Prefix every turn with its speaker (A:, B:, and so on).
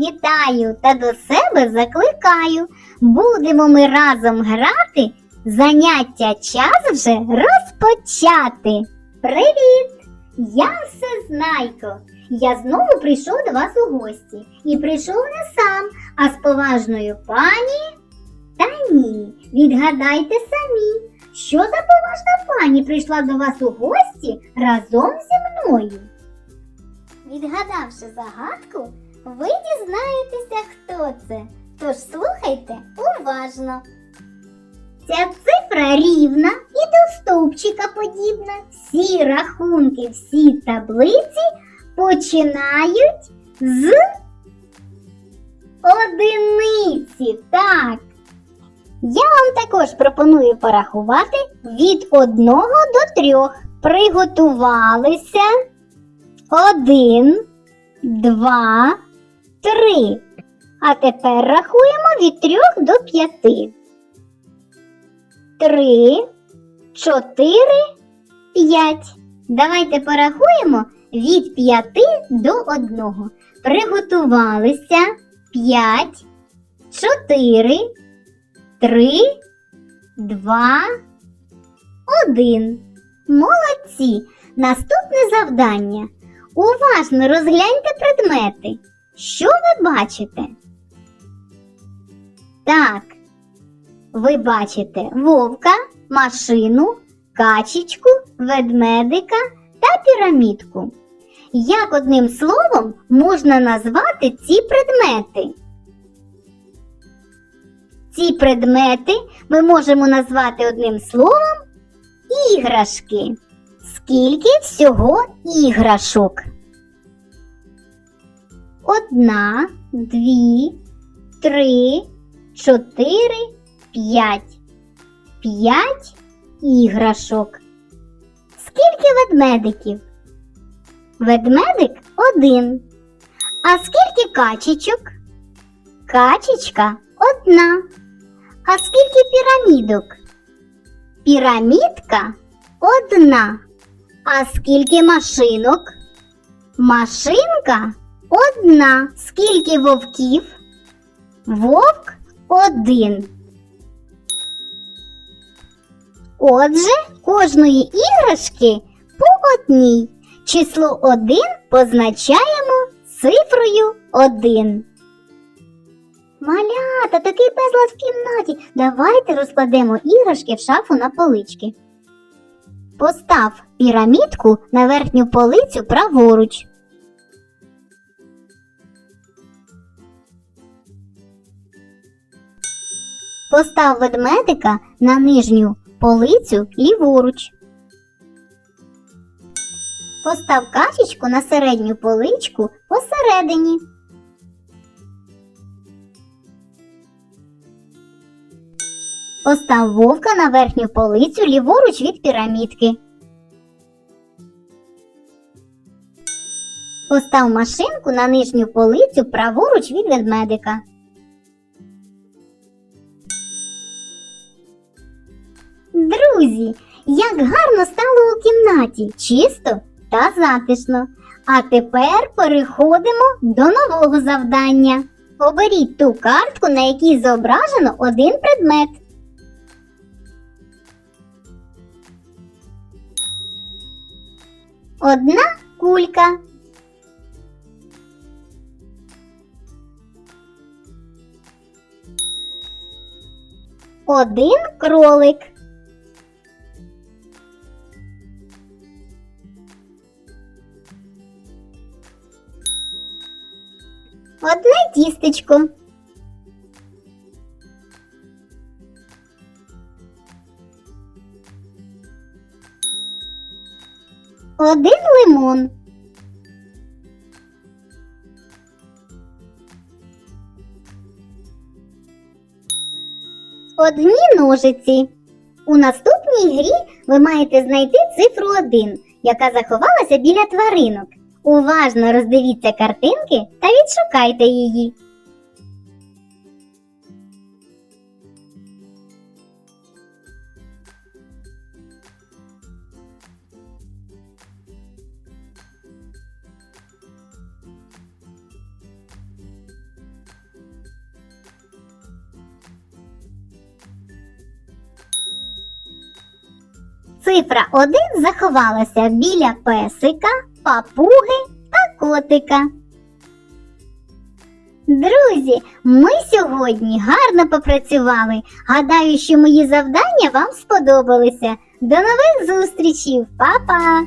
A: вітаю та до себе закликаю. Будемо ми разом грати, заняття час вже розпочати. Привіт! Я всезнайко. Я знову прийшов до вас у гості. І прийшов не сам, а з поважною пані. Та ні, відгадайте самі, що за поважна пані прийшла до вас у гості разом зі мною. Відгадавши загадку, ви дізнаєтеся, хто це. Тож слухайте уважно. Ця цифра рівна і до стовпчика подібна. Всі рахунки, всі таблиці починають з одиниці. Так. Я вам також пропоную порахувати від одного до трьох. Приготувалися. Один, два, три. А тепер рахуємо від трьох до п'яти. Три, чотири, п'ять. Давайте порахуємо від п'яти до одного. Приготувалися п'ять, чотири, три, два, один. Молодці! Наступне завдання. Уважно розгляньте предмети. Що ви бачите? Так, ви бачите вовка, машину, качечку, ведмедика та пірамідку. Як одним словом можна назвати ці предмети? Ці предмети ми можемо назвати одним словом іграшки. Скільки всього іграшок? Одна, дві, три, чотири, п'ять. П'ять іграшок. Скільки ведмедиків? Ведмедик один. А скільки качечок? Качечка одна. А скільки пірамідок? Пірамідка одна. А скільки машинок? Машинка одна. Скільки вовків? Вовк один. Отже, кожної іграшки по одній. Число один позначаємо цифрою один. Малята, такий безлад в кімнаті. Давайте розкладемо іграшки в шафу на полички. Постав пірамідку на верхню полицю праворуч. Постав ведмедика на нижню полицю ліворуч. Постав качечку на середню поличку посередині. Постав вовка на верхню полицю ліворуч від пірамідки. Постав машинку на нижню полицю праворуч від ведмедика. Друзі, як гарно стало у кімнаті, чисто та затишно. А тепер переходимо до нового завдання. Оберіть ту картку, на якій зображено один предмет. Одна кулька. Один кролик. Одне тістечко. Один лимон. Одні ножиці. У наступній грі ви маєте знайти цифру 1, яка заховалася біля тваринок. Уважно роздивіться картинки та відшукайте її. Цифра 1 заховалася біля песика папуги та котика. Друзі, ми сьогодні гарно попрацювали. Гадаю, що мої завдання вам сподобалися. До нових зустрічей, Па-па!